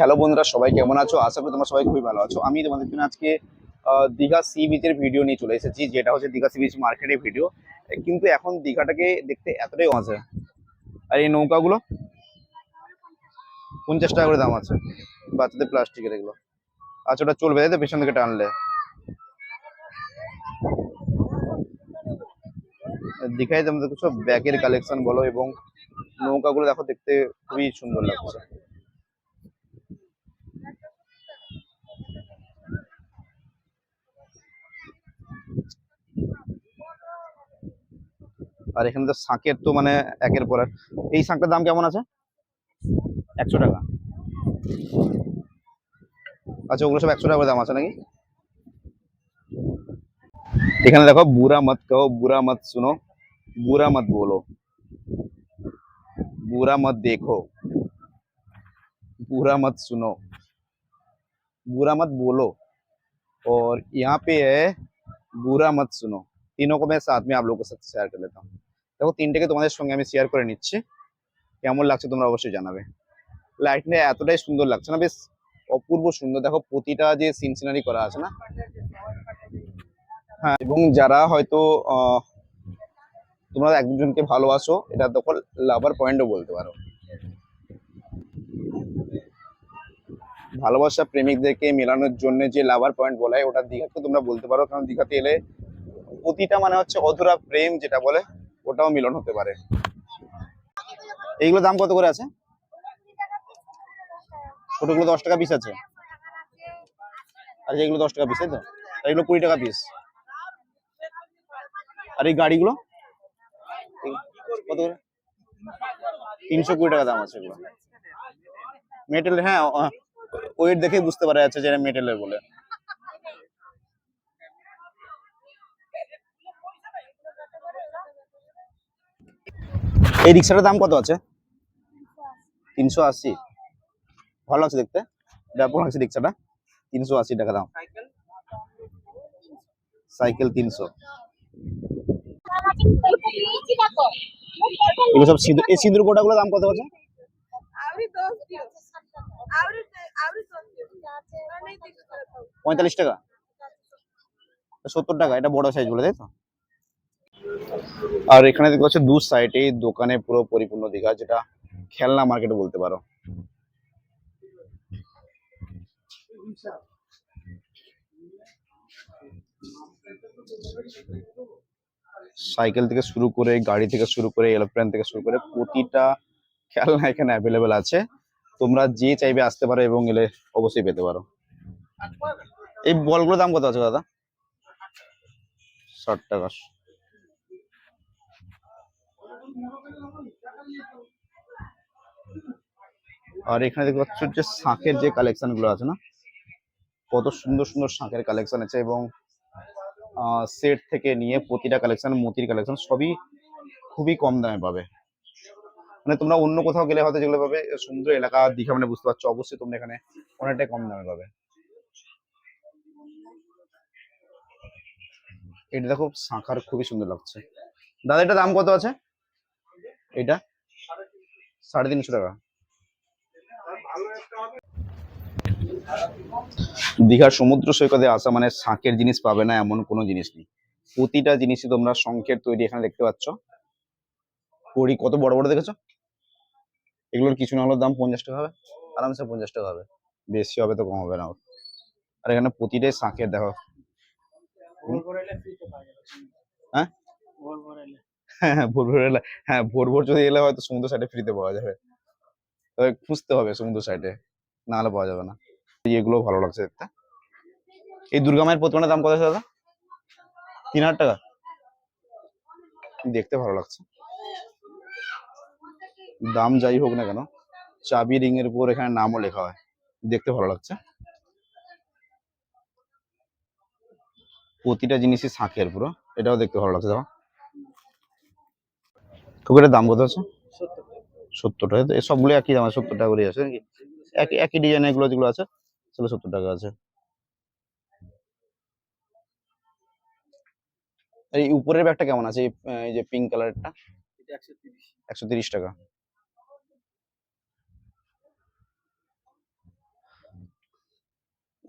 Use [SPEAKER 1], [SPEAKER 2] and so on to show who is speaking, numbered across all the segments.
[SPEAKER 1] Hello বন্ধুরা, সবাই কেমন আছো? আশা করি তোমরা সবাই খুবই ভালো আছো। আমি তোমাদের জন্য আজকে দীঘা সি বিচের ভিডিও নিয়ে চলে এসেছি, যেটা হচ্ছে দীঘা সি বিচ মার্কেটের ভিডিও কিন্তু এখন দীঘাটাকে দেখতে এতটাই আছে। আর এই নৌকাগুলো, পঞ্চাশ টাকা করে দাম আছে, বাচ্চাদের প্লাস্টিকের এগুলো। আচ্ছা ওটা চলবে, তাই তো? পেছন থেকে টানলে। দীঘায় তোমাদের সব ব্যাগের কালেকশন বলো এবং নৌকাগুলো দেখো, দেখতে খুবই সুন্দর লাগছে। আর এখানে তো শাঁকের তো মানে একের পর এক এই শাঁকটার দাম কেমন আছে একশো টাকা আচ্ছা ওগুলো সব একশো টাকা দাম আছে নাকি এখানে দেখো বুড়া মত কহো বুড়া মত শুনো বুড়া মত বলো বুড়া মত দেখো बुरा मत सुनो बुरा मत बोलो और यहाँ पे है बुरा मत सुनो तीनों को मैं साथ में आप लोगों के साथ শেয়ার করে लेता हूँ দেখো তিনটেকে তোমাদের সঙ্গে আমি শেয়ার করে নিচ্ছি কেমন লাগছে তোমরা অবশ্যই জানাবে লাইটটা এতটাই সুন্দর লাগছে না বেশ অপূর্ব সুন্দর দেখো প্রতিটা যে সিন সিনারি করা আছে না হ্যাঁ এবং যারা হয়তো আহ, তোমরা এক দুজনকে ভালোবাসো এটা তখন লাভার পয়েন্টও বলতে পারো ভালোবাসা প্রেমিকদেরকে মেলানোর জন্য যে লাভার পয়েন্ট বলা হয় ওটা দীঘাকে তোমরা বলতে পারো কারণ দীঘাতে এলে প্রতিটা মানে হচ্ছে অধুরা প্রেম যেটা বলে, ওটাও মিলন হতে পারে। এইগুলো দাম কত করে আছে? ছোটগুলো দশ টাকা পিস আছে। আর এগুলো দশ টাকা পিস তাই তো? আর এগুলো কুড়ি টাকা পিস আর এই গাড়িগুলো? কত করে? তিনশো কুড়ি টাকা দাম আছে এগুলো। মেটেল হ্যাঁ ওয়েট দেখে বুঝতে পারা যাচ্ছে যে মেটেলের বলে। এই রিক্সাটার দাম কত আছে? তিনশো আশি। ভালো লাগছে দেখতে? ব্যাপক লাগছে রিক্সাটা। তিনশো আশি টাকা দাম। সাইকেল তিনশো। এগুলো সব সিঁদুর এই সিঁদুর গোটাগুলো দাম কত আছে? পঁয়তাল্লিশ টাকা। সত্তর টাকা, এটা বড় সাইজ বলে, তাই তো? আর এখানে দেখতে পাচ্ছ দু সাইডে দোকানে পুরো পরিপূর্ণ দীঘা, যেটা খেলনা মার্কেট বলতে পারো। সাইকেল থেকে শুরু করে, গাড়ি থেকে শুরু করে এরোপ্লেন থেকে শুরু করে প্রতিটা খেলনা এখানে অ্যাভেলেবেল আছে। তোমরা যে চাইবে আসতে পারো এবং এলে অবশ্যই পেতে পারো। এই বলগুলোর দাম কত আছে দাদা? ষাট টাকা। আর এখানে দেখতে পাচ্ছ যে শাঁখের যে কালেকশনগুলো আছে না, কত সুন্দর সুন্দর শাঁখের কালেকশন আছে এবং সেট থেকে নিয়ে প্রতিটা কালেকশন মতির কালেকশন সবই খুবই কম দামে পাবে। মানে তোমরা অন্য কোথাও গেলে হয়তো যেগুলো পাবে সমুদ্র এলাকা দীঘা মানে বুঝতে পারছ, অবশ্যই তোমরা এখানে অনেকটাই কম দামে পাবে। এটা দেখো শাঁখার খুবই সুন্দর লাগছে। দাদা, এটা দাম কত আছে? এটা? সাড়ে তিনশো টাকা। দীঘার সমুদ্র সৈকতে আসা মানে শাঁখের জিনিস পাবে না এমন কোনো জিনিস নেই। প্রতিটা জিনিসই তোমরা শঙ্খের তৈরি এখানে দেখতে পাচ্ছ। কড়ি কত বড় বড় দেখেছ? এগুলোর কিছু না হলেও দাম পঞ্চাশ টাকা হবে। আরামসে পঞ্চাশ টাকা হবে। বেশি হবে তো কম হবে না। ওর। আর এখানে প্রতিটাই শাঁখের দেখো। হ্যাঁ? হ্যাঁ হ্যাঁ ভোর ভোর এলে হ্যাঁ ভোর ভোর যদি এলে হয়তো সমুদ্র সাইডে ফ্রিতে পাওয়া যাবে। তবে খুঁজতে হবে সমুদ্র সাইডে না হলে পাওয়া যাবে না। এগুলো ভালো লাগছে দেখতে। এই দুর্গা মায়ের প্রতিমার দাম কত আছে দাদা? তিন হাজার টাকা? দেখতে ভালো লাগছে। দাম যাই হোক না কেন, চাবি রিং এর উপর এখানে নামও লেখা হয়। দেখতে ভালো লাগছে। প্রতিটা জিনিসই শাঁখের পুরো। এটাও দেখতে ভালো লাগছে দেখো এটা দাম কত আছে? সত্তর টাকা। তো সবগুলো একই দাম সত্তর টাকা করে আছে নাকি? একই একই ডিজাইন এগুলো যেগুলো আছে সেগুলো সত্তর টাকা আছে। এই উপরের ব্যাগটা কেমন আছে? এই, যে পিঙ্ক কালারটা একশো তিরিশ টাকা।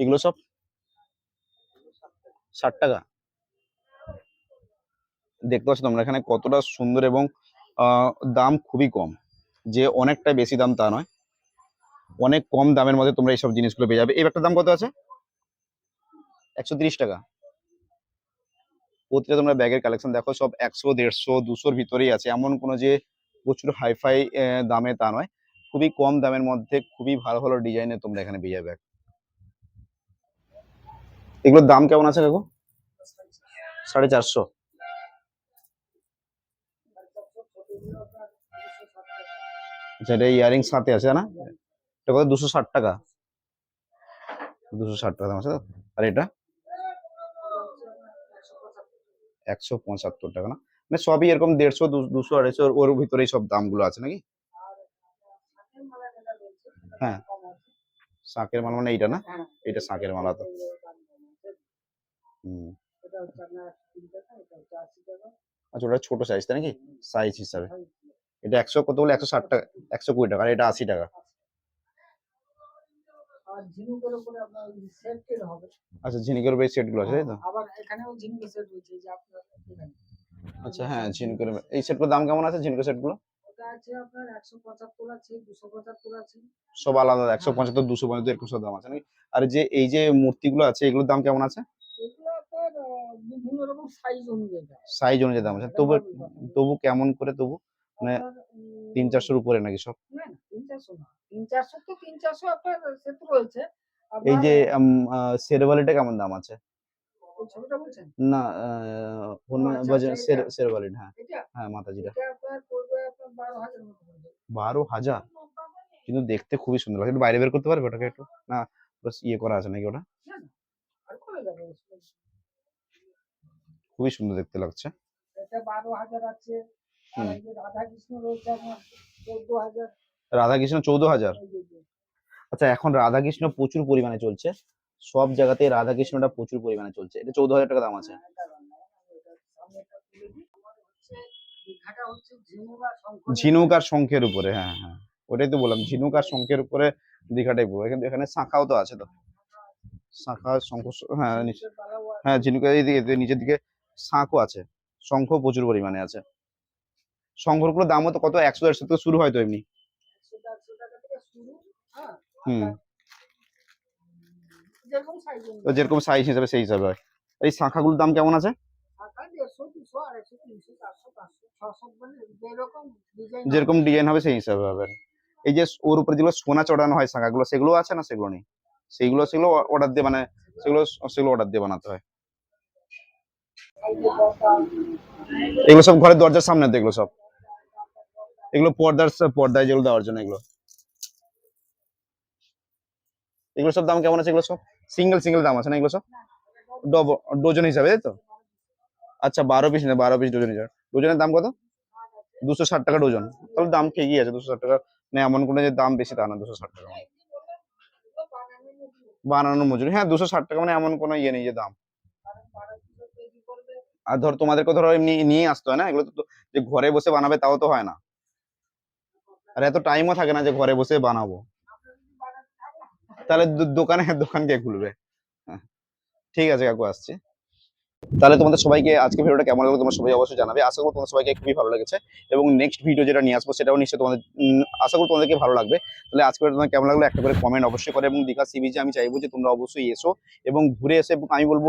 [SPEAKER 1] এগুলো সব? ষাট টাকা। দেখতে পাচ্ছ তোমরা এখানে কতটা সুন্দর এবং দাম খুবই কম। যে অনেকটা বেশি দাম তা নয়। অনেক কম দামের মধ্যে তোমরা এইসব জিনিসগুলো পেয়ে যাবে। এই ব্যাগটার দাম কত আছে? একশো টাকা। প্রতিটা তোমরা ব্যাগের কালেকশন দেখো, সব একশো, দেড়শো, দুশোর ভিতরেই আছে। এমন কোনো যে প্রচুর হাইফাই দামে তা নয়। খুবই কম দামের মধ্যে খুবই ভালো ভালো ডিজাইনের তোমরা এখানে পেয়ে যাবে। এগুলোর দাম কেমন আছে কাকু? সাড়ে চারশো। আচ্ছা এটা ইয়ারিং সাথে আছে না এটা কত? দুশো ষাট টাকা। দুশো ষাট টাকা দাম আছে? আর এটা? একশো পঁচাত্তর টাকা, না? মানে সবই এরকম দেড়শো দুশো, আড়াইশো, ওর- ভিতরেই সব দামগুলো আছে নাকি? হ্যাঁ। শাঁখের মালা মানে এইটা, না? এটা শাঁখের মালা তো। হুম। আচ্ছা ওটা ছোট সাইজ তাই নাকি? সাইজ হিসাবে। এটা একশো কত বলে? একশো ষাট টাকা একশো কুড়ি টাকা আর এটা আশি টাকা। আচ্ছা ঝিনুকের উপরে সেটগুলো আছে তাই তো?
[SPEAKER 2] আবার এখানেও ঝিনুকের সেট রয়েছে যে আপনার
[SPEAKER 1] আচ্ছা হ্যাঁ ঝিনুকের এই সেট দাম কেমন আছে ঝিনুকের
[SPEAKER 2] সেটগুলো? আছে আপনার একশো পঁচাত্তর আছে দুশো পঁচাত্তর আছে।
[SPEAKER 1] সব আলাদা একশো পঁচাত্তর দুশো পঁচাত্তর এরকম সব দাম আছে নাকি? আর যে এই যে মূর্তিগুলো আছে এগুলোর দাম কেমন আছে?
[SPEAKER 2] বিভিন্ন রকম সাইজ অনুযায়ী।
[SPEAKER 1] সাইজ অনুযায়ী দাম আছে। তবু তবু কেমন করে তবু? মানে তিন চারশোর উপরে নাকি সব? এই যে শেরওয়ালিটা কেমন দাম আছে? না
[SPEAKER 2] আচ্ছা, আচ্ছা?
[SPEAKER 1] শেরওয়ালিটা হ্যাঁ। হ্যাঁ মাতাজিটা।
[SPEAKER 2] বারো হাজার?
[SPEAKER 1] হাজার কিন্তু দেখতে খুবই সুন্দর লাগে একটু বাইরে বের করতে পারবে ওটাকে একটু? না ইয়ে করা আছে নাকি ওটা? খুবই সুন্দর দেখতে লাগছে।
[SPEAKER 2] এটা বারো হাজার আছে।
[SPEAKER 1] রাধাকৃষ্ণ চৌদ্দ হাজার। আচ্ছা এখন রাধাকৃষ্ণ প্রচুর পরিমাণে চলছে। সব জায়গাতে রাধাকৃষ্ণটা প্রচুর পরিমাণে চলছে। এটা চৌদ্দ হাজার টাকা দাম আছে।
[SPEAKER 2] ঝিনুক আর শঙ্করের
[SPEAKER 1] ঝিনুক আর শঙ্খের উপরে হ্যাঁ হ্যাঁ। ওটাই তো বললাম ঝিনুক আর শঙ্খের উপরে দীঘাটাই পুরো কিন্তু এখানে শাখাও তো আছে তো। শাখা শঙ্খ হ্যাঁ হ্যাঁ ঝিনুকের দিকে নিচের দিকে শাঁখও আছে। শঙ্খ প্রচুর পরিমাণে আছে। শঙ্খগুলোর দামও তো কত? একশো দেড়শো থেকে শুরু হয় তো এমনি।
[SPEAKER 2] হ্যাঁ,
[SPEAKER 1] হুম।
[SPEAKER 2] যেরকম
[SPEAKER 1] সাইজ হিসাবে সেই হিসাবে হয়। এই শাখাগুলোর দাম কেমন আছে?
[SPEAKER 2] মানে যেরকম।
[SPEAKER 1] ডিজাইন হবে। সেই হিসাবে হবে। এই যে ওর উপরে যেগুলো সোনা চড়ানো হয় শাখাগুলো সেগুলো আছে না সেগুলো নেই? সেইগুলো সেগুলো অর্ডার দিয়ে মানে সেগুলো সেগুলো অর্ডার দিয়ে বানাতে হয়। এগুলো সব ঘরের দরজার সামনে তো এগুলো সব। এগুলো পর্দার পর্দায় যেগুলো দেওয়ার জন্য এগুলো। এগুলো সব দাম কেমন আছে? এগুলো সব সিঙ্গেল সিঙ্গেল দাম আছে না এগুলো সব? ডজন হিসাবে, তাই তো? আচ্ছা বারো পিস না, বারো পিস ডজন হিসাবে। ডজনের দাম কত? দুশো ষাট টাকা ডজন। তাহলে দাম ঠিকই আছে দুশো ষাট টাকা? না, এমন কোনো যে দাম বেশি তা না, দুশো ষাট টাকা। বানানোর মজুরি। হ্যাঁ দুশো ষাট টাকা মানে এমন কোনো ইয়ে নেই যে দাম। আর ধর তোমাদেরকে ধরো এমনি নিয়ে আসতে হয় না? এগুলো তো যে ঘরে বসে বানাবে তাও তো হয় না। আর এত টাইমও থাকে না যে ঘরে বসে বানাবো। তাহলে দোকানে, দোকান কে খুলবে? হ্যাঁ। ঠিক আছে কাকু, আসছি। তাহলে তোমাদের সবাইকে আজকে ভিডিওটা কেমন লাগল তোমরা সবাই অবশ্যই জানাবে। আশা করি তোমাদের সবাইকে খুবই ভালো লেগেছে। এবং নেক্সট ভিডিও যেটা নিয়ে আসব সেটাও নিশ্চয়ই তোমাদের আশা করি তোমাদেরকে ভালো লাগবে। তাহলে আজকে তোমাদের কেমন লাগল একটা করে কমেন্ট অবশ্যই করে। এবং দীঘা সি আমি চাইব যে তোমরা অবশ্যই এসো এবং ঘুরে এসে আমি বলব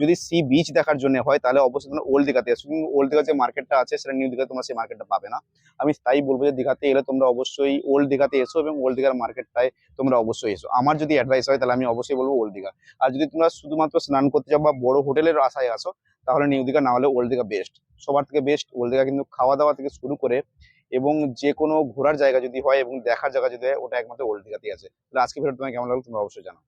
[SPEAKER 1] যদি সি বিচ দেখার জন্য হয়, তাহলে অবশ্যই তোমরা ওল্ড দীঘাতে এসো কিন্তু ওল্ড দীঘা যে মার্কেটটা আছে, সেটা নিউ দীঘাতে তোমরা সেই মার্কেটটা পাবে না। আমি তাই বলব যে দীঘাতে এলে তোমরা অবশ্যই ওল্ড দীঘাতে এসো এবং ওল্ড দীঘার মার্কেটটায় তোমরা অবশ্যই এসো। আমার যদি অ্যাডভাইস হয়, তাহলে আমি অবশ্যই বলব ওল্ড দীঘা। আর যদি তোমরা শুধুমাত্র স্নান করতে যাও বা বড় হোটেলের আশায় আসো, তাহলে নিউ দীঘা না হলে ওল্ড দীঘা বেস্ট সবার থেকে বেস্ট ওল্ড দীঘা কিন্তু খাওয়া দাওয়া থেকে শুরু করে এবং যে কোনো ঘোরার জায়গা যদি হয় এবং দেখার জায়গা যদি হয়, ওটা একমাত্র ওল্ড দীঘাতেই আছে। তাহলে আজকে ভিডিও তোমার কেমন লাগল, তোমরা অবশ্যই জানো